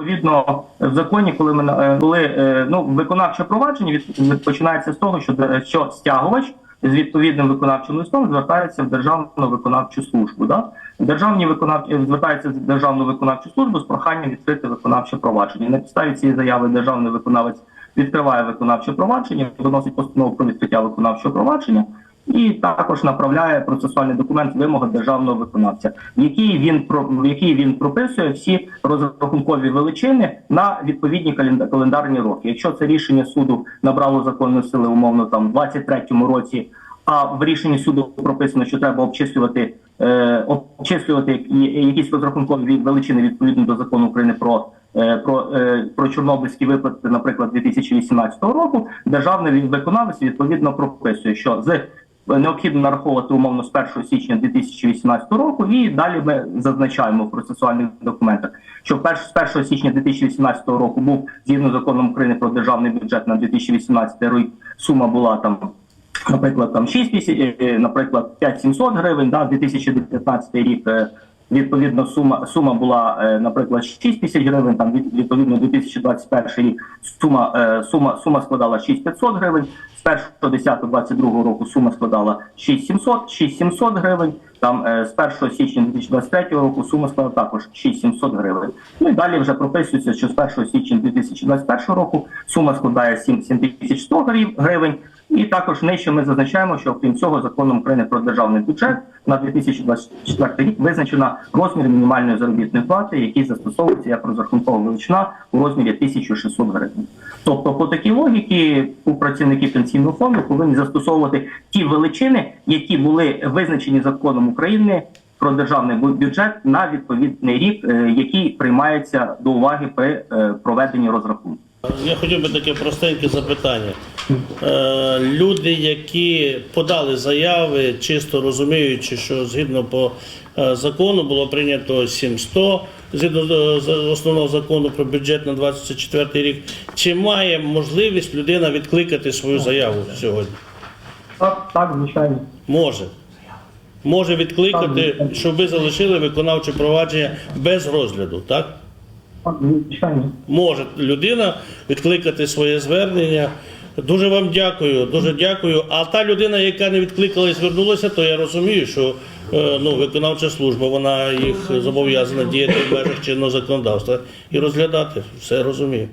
Відповідно, в законі, коли ми е, були е, ну виконавче провадження, починається з того, що, де- що стягувач з відповідним виконавчим листом звертається в державну виконавчу службу. Да? Державні виконавчі звертається в державну виконавчу службу з проханням відкрити виконавче провадження. На підставі цієї заяви державний виконавець відкриває виконавче провадження, виносить постанову про відкриття виконавчого провадження. І також направляє процесуальний документ вимоги державного виконавця, в якій він в якій він прописує всі розрахункові величини на відповідні календа- календарні роки. Якщо це рішення суду набрало законної сили, умовно там в 23-му році, а в рішенні суду прописано, що треба обчислювати е, обчислювати які- якісь розрахункові величини відповідно до закону України про. е, Про, е, про чорнобильські виплати, наприклад, 2018 року, державний виконавець відповідно прописує, що з необхідно нараховувати умовно з 1 січня 2018 року, і далі ми зазначаємо в процесуальних документах, що перш, з 1 січня 2018 року був згідно з законом України про державний бюджет на 2018 рік. Сума була там. Наприклад, там 6 тисяч, е, наприклад, 5700 гривень, да, 2019 рік е, відповідно сума сума була, е, наприклад, 6 тисяч гривень. Там від- відповідно 2021 рік сума е, сума сума складала 6500 гривень. З 1.10.22 року сума складала 6700, 6700 гривень. Там е, з 1 січня 2023 року сума складала також 6700 гривень. Ну і далі вже прописується, що з 1 січня 2021 року сума складає 7 7100 грив- гривень. І також нижче ми зазначаємо, що окрім цього законом України про державний бюджет на 2024 рік визначена розмір мінімальної заробітної плати, який застосовується як розрахункова величина у розмірі 1600 гривень. Тобто, по такій логіці, у працівники пенсійного фонду повинні застосовувати ті величини, які були визначені законом України про державний бюджет на відповідний рік, е, який приймається до уваги при е, проведенні розрахунку. Я хотів би таке простеньке запитання. Е, люди, які подали заяви, чисто розуміючи, що згідно по е, закону було прийнято 700, згідно до- основного закону про бюджет на 24 рік, чи має можливість людина відкликати свою заяву сьогодні? Так, так, звичайно. Може. Може відкликати, щоб ви залишили виконавче провадження без розгляду, так? Звичайно. може людина відкликати своє звернення. Дуже вам дякую, дуже дякую. А та людина, яка не відкликала і звернулася, то я розумію, що е, ну, виконавча служба вона їх зобов'язана діяти в межах чинного законодавства і розглядати. Все розумію.